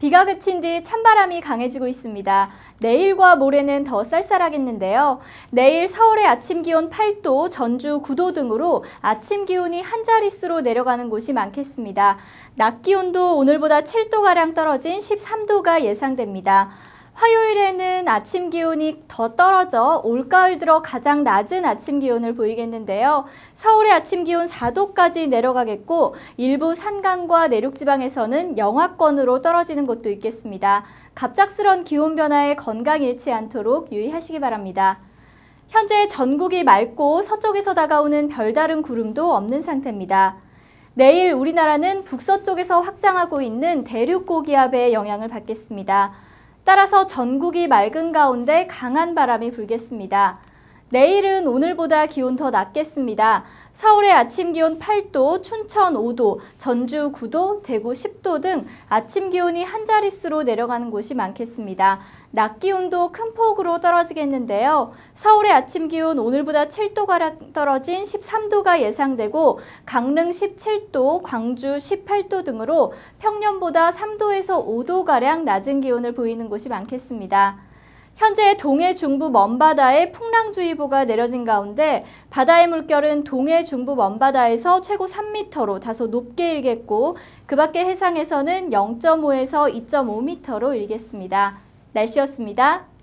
비가 그친 뒤 찬바람이 강해지고 있습니다. 내일과 모레는 더 쌀쌀하겠는데요. 내일 서울의 아침 기온 8도, 전주 9도 등으로 아침 기온이 한 자릿수로 내려가는 곳이 많겠습니다. 낮 기온도 오늘보다 7도가량 떨어진 13도가 예상됩니다. 화요일에는 아침 기온이 더 떨어져 올가을 들어 가장 낮은 아침 기온을 보이겠는데요. 서울의 아침 기온 4도까지 내려가겠고 일부 산간과 내륙 지방에서는 영하권으로 떨어지는 곳도 있겠습니다. 갑작스런 기온 변화에 건강 잃지 않도록 유의하시기 바랍니다. 현재 전국이 맑고 서쪽에서 다가오는 별다른 구름도 없는 상태입니다. 내일 우리나라는 북서쪽에서 확장하고 있는 대륙 고기압의 영향을 받겠습니다. 따라서 전국이 맑은 가운데 강한 바람이 불겠습니다. 내일은 오늘보다 기온 더 낮겠습니다. 서울의 아침 기온 8도, 춘천 5도, 전주 9도, 대구 10도 등 아침 기온이 한 자릿수로 내려가는 곳이 많겠습니다. 낮 기온도 큰 폭으로 떨어지겠는데요. 서울의 아침 기온 오늘보다 7도가량 떨어진 13도가 예상되고 강릉 17도, 광주 18도 등으로 평년보다 3도에서 5도가량 낮은 기온을 보이는 곳이 많겠습니다. 현재 동해 중부 먼바다에 풍랑주의보가 내려진 가운데 바다의 물결은 동해 중부 먼바다에서 최고 3m로 다소 높게 일겠고 그 밖의 해상에서는 0.5에서 2.5m로 일겠습니다. 날씨였습니다.